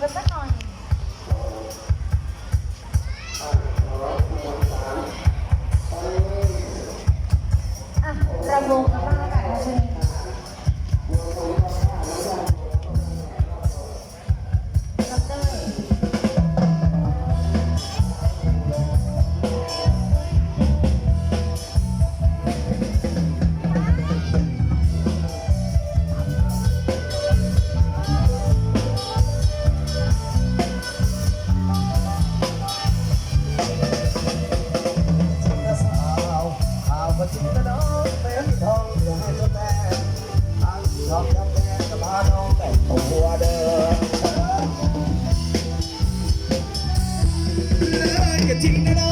¿verdad? น้องจำแดงจะพาน้งแต่ตัวเดินเต่ทิ้งนะน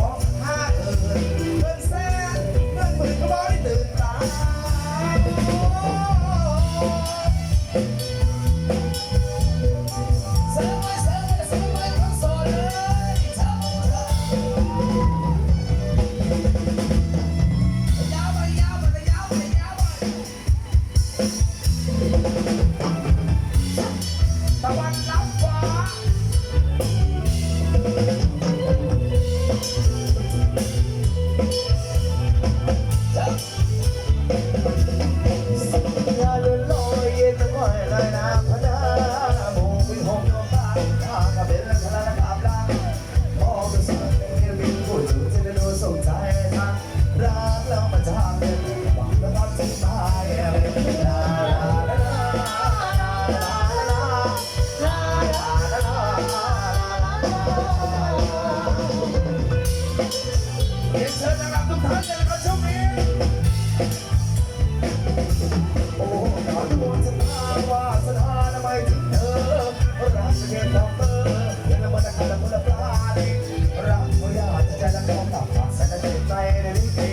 รักเราอยากจะรักเราต่างหากสักใจในนี้